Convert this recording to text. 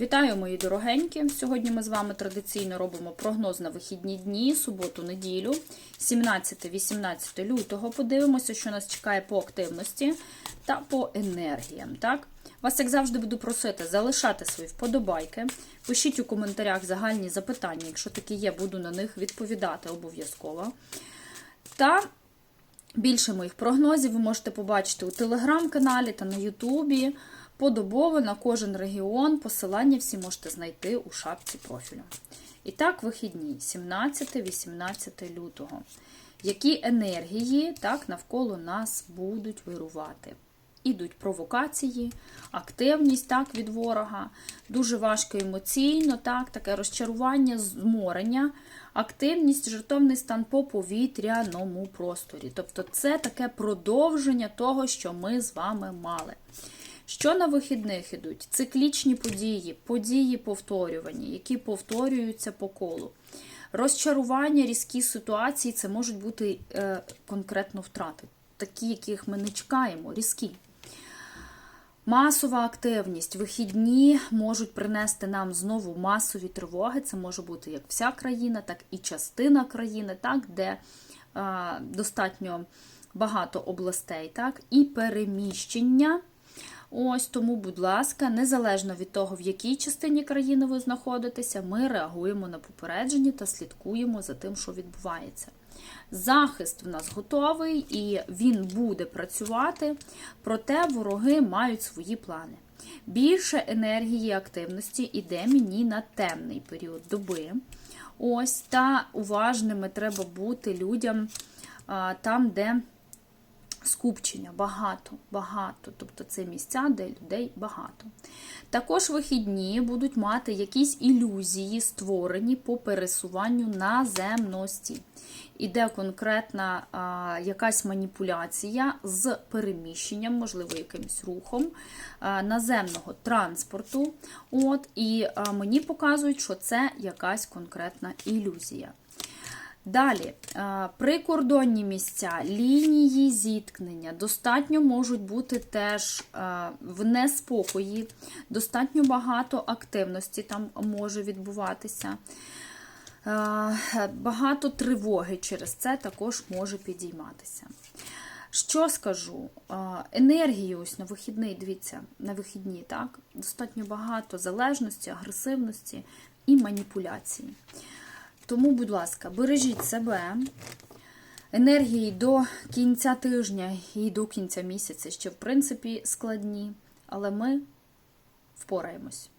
Вітаю, мої дорогенькі! Сьогодні ми з вами традиційно робимо прогноз на вихідні дні, суботу-неділю, 17-18 лютого. Подивимося, що нас чекає по активності та по енергіям. Так? Вас, як завжди, буду просити залишати свої вподобайки. Пишіть у коментарях загальні запитання, якщо такі є, буду на них відповідати обов'язково. Та більше моїх прогнозів ви можете побачити у телеграм-каналі та на Ютубі. Подобово на кожен регіон. Посилання всі можете знайти у шапці профілю. І так, вихідні, 17-18 лютого. Які енергії так, навколо нас будуть вирувати? Ідуть провокації, активність так, від ворога, дуже важко емоційно, так, таке розчарування, зморення, активність, жертовний стан по повітряному просторі. Тобто це таке продовження того, що ми з вами мали. Що на вихідних ідуть? Циклічні події, події повторювані, які повторюються по колу. Розчарування, різкі ситуації це можуть бути е, конкретно втрати, такі, яких ми не чекаємо, різкі. Масова активність. Вихідні можуть принести нам знову масові тривоги. Це може бути як вся країна, так і частина країни, так, де е, достатньо багато областей, так, і переміщення. Ось тому, будь ласка, незалежно від того, в якій частині країни ви знаходитеся, ми реагуємо на попередження та слідкуємо за тим, що відбувається. Захист в нас готовий і він буде працювати, проте вороги мають свої плани. Більше енергії активності йде мені на темний період доби. Ось, та уважними треба бути людям там, де скупчення багато, багато. Тобто це місця, де людей багато. Також вихідні будуть мати якісь ілюзії, створені по пересуванню наземності. Іде конкретна а, якась маніпуляція з переміщенням, можливо, якимось рухом а, наземного транспорту. От, І а, мені показують, що це якась конкретна ілюзія. Далі, прикордонні місця, лінії зіткнення достатньо можуть бути теж в неспокої, достатньо багато активності там може відбуватися. Багато тривоги через це також може підійматися. Що скажу? Енергії ось на вихідний, дивіться, на вихідні, так? Достатньо багато залежності, агресивності і маніпуляції. Тому, будь ласка, бережіть себе. Енергії до кінця тижня і до кінця місяця ще, в принципі, складні, але ми впораємось.